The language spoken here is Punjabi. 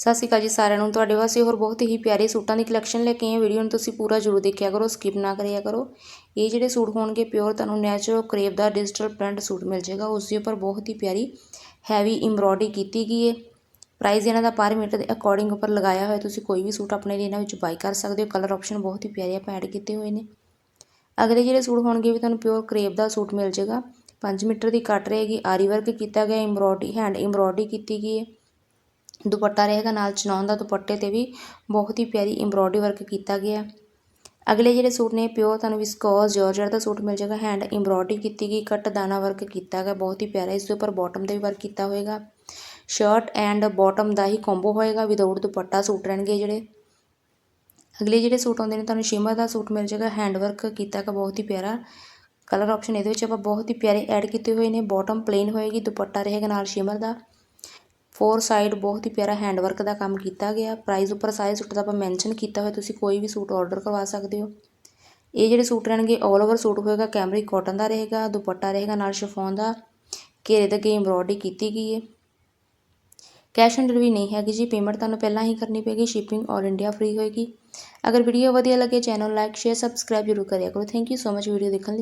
ਸਤਿ ਸ਼੍ਰੀ ਅਕਾਲ ਜੀ ਸਾਰਿਆਂ ਨੂੰ। ਤੁਹਾਡੇ ਵਾਸਤੇ ਹੋਰ ਬਹੁਤ ਹੀ ਪਿਆਰੇ ਸੂਟਾਂ ਦੀ ਕਲੈਕਸ਼ਨ ਲੈ ਕੇ ਆਏ ਵੀਡੀਓ ਨੂੰ ਤੁਸੀਂ ਪੂਰਾ ਜ਼ਰੂਰ ਦੇਖਿਆ ਕਰੋ ਸਕਿਪ ਨਾ ਕਰਿਆ ਕਰੋ। ਇਹ ਜਿਹੜੇ ਸੂਟ ਹੋਣਗੇ ਪਿਓਰ ਤੁਹਾਨੂੰ ਨੈਚੁਰਲ ਕਰੇਵ ਦਾ ਡਿਜੀਟਲ ਪ੍ਰਿੰਟ ਸੂਟ ਮਿਲ ਜਾਏਗਾ। ਉਸ ਦੇ ਉੱਪਰ ਬਹੁਤ ਹੀ ਪਿਆਰੀ ਹੈਵੀ ਐਮਬ੍ਰੋਇਡਰੀ ਕੀਤੀ ਗਈ ਹੈ। ਪ੍ਰਾਈਸ ਇਹਨਾਂ ਦਾ ਪਰ ਮੀਟਰ ਦੇ ਅਕੋਰਡਿੰਗ ਉੱਪਰ ਲਗਾਇਆ ਹੋਇਆ। ਤੁਸੀਂ ਕੋਈ ਵੀ ਸੂਟ ਆਪਣੇ ਲਈ ਇਹਨਾਂ ਵਿੱਚ ਬਾਈ ਕਰ ਸਕਦੇ ਹੋ। ਕਲਰ ਆਪਸ਼ਨ ਬਹੁਤ ਹੀ ਪਿਆਰੇ ਆਪਾਂ ਐਡ ਕੀਤੇ ਹੋਏ ਨੇ। ਅਗਲੇ ਜਿਹੜੇ ਸੂਟ ਹੋਣਗੇ ਵੀ ਤੁਹਾਨੂੰ ਪਿਓਰ ਕਰੇਵ ਦਾ ਸੂਟ ਮਿਲ ਜਾਏਗਾ। 5 ਮੀਟਰ ਦੀ ਕੱਟ ਰਹੇਗੀ। ਆਰੀ ਵਰਕ ਕੀਤਾ ਗਿਆ ਐਮਬ੍ਰੋਇਡਰੀ ਹੈਂਡ ਐਮਬ੍ਰੋਇਡਰੀ ਕੀਤੀ ਗਈ ਹੈ। ਦੁਪੱਟਾ ਰਹੇਗਾ ਨਾਲ ਚਨੌਨ ਦਾ ਦੁਪੱਟੇ ਤੇ ਵੀ ਬਹੁਤ ਹੀ ਪਿਆਰੀ ਐਮਬ੍ਰੋਇਡਰੀ ਵਰਕ ਕੀਤਾ ਗਿਆ ਅਗਲੇ ਜਿਹੜੇ ਸੂਟ ਨੇ ਪਿਓਰ ਤੁਹਾਨੂੰ ਵਿਸਕੋਸ ਜਾਰਜਟ ਦਾ ਸੂਟ ਮਿਲ ਜਾਏਗਾ। ਹੈਂਡ ਐਮਬ੍ਰੋਇਡਰੀ ਕੀਤੀ ਗਈ, ਕੱਟ ਦਾਣਾ ਵਰਕ ਕੀਤਾ ਗਿਆ ਬਹੁਤ ਹੀ ਪਿਆਰਾ। ਇਸ ਦੇ ਉੱਪਰ ਬਾਟਮ ਤੇ ਵੀ ਵਰਕ ਕੀਤਾ ਹੋਏਗਾ। ਸ਼ਰਟ ਐਂਡ ਬਾਟਮ ਦਾ ਹੀ ਕੰਬੋ ਹੋਏਗਾ ਵਿਦਆਊਟ ਦੁਪੱਟਾ ਸੂਟ ਰਹਿਣਗੇ ਜਿਹੜੇ। ਅਗਲੇ ਜਿਹੜੇ ਸੂਟ ਆਉਂਦੇ ਨੇ, ਤੁਹਾਨੂੰ ਸ਼ਿਮਰ ਦਾ ਸੂਟ ਮਿਲ ਜਾਏਗਾ। ਹੈਂਡ ਵਰਕ ਕੀਤਾ ਗਿਆ ਬਹੁਤ ਹੀ ਪਿਆਰਾ। ਕਲਰ ਆਪਸ਼ਨ ਇਹਦੇ ਵਿੱਚ ਆਪਾਂ ਬਹੁਤ ਹੀ ਪਿਆਰੇ ਐਡ ਕੀਤੇ ਹੋਏ ਨੇ। ਬਾਟਮ ਪਲੇਨ ਹੋਏਗੀ, ਦੁਪੱਟਾ ਰਹੇਗਾ ਨਾਲ ਸ਼ਿਮਰ ਦਾ। ਫੋਰ ਸਾਈਡ ਬਹੁਤ ਹੀ ਪਿਆਰਾ ਹੈਂਡ ਵਰਕ ਦਾ ਕੰਮ ਕੀਤਾ ਗਿਆ। ਪ੍ਰਾਈਸ ਉੱਪਰ ਸਾਰੇ ਸੂਟ ਦਾ ਆਪਾਂ ਮੈਂਸ਼ਨ ਕੀਤਾ ਹੋਇਆ, ਤੁਸੀਂ ਕੋਈ ਵੀ ਸੂਟ ਆਰਡਰ ਕਰਵਾ ਸਕਦੇ ਹੋ। ਇਹ ਜਿਹੜੇ ਸੂਟ ਰਹਿਣਗੇ 올 ਓਵਰ ਸੂਟ ਹੋਏਗਾ ਕੈਮਰਿਕ ਕਾਟਨ ਦਾ ਰਹੇਗਾ, ਦੁਪੱਟਾ ਰਹੇਗਾ, ਨਾਲ ਸ਼ਿਫੋਨ ਦਾ। ਘੇਰੇ ਦੇ ਅੱਗੇ ਐਮਬ੍ਰੋਇਡਰੀ ਕੀਤੀ ਗਈ ਹੈ। ਕੈਸ਼ ਔਨ ਡਿਲੀਵਰੀ ਨਹੀਂ ਹੈਗੀ ਜੀ ਪੇਮੈਂਟ ਤੁਹਾਨੂੰ ਪਹਿਲਾਂ ਹੀ ਕਰਨੀ ਪਏਗੀ ਸ਼ਿਪਿੰਗ ਆਲ ਇੰਡੀਆ ਫ੍ਰੀ ਹੋਏਗੀ। ਅਗਰ ਵੀਡੀਓ ਵਧੀਆ ਲੱਗੇ ਚੈਨਲ ਲਾਈਕ ਸ਼ੇਅਰ ਸਬਸਕ੍ਰਾਈਬ ਜ਼ਰੂਰ ਕਰਿਆ ਕਰੋ। Thank you so much video ਦੇਖਣ ਲਈ।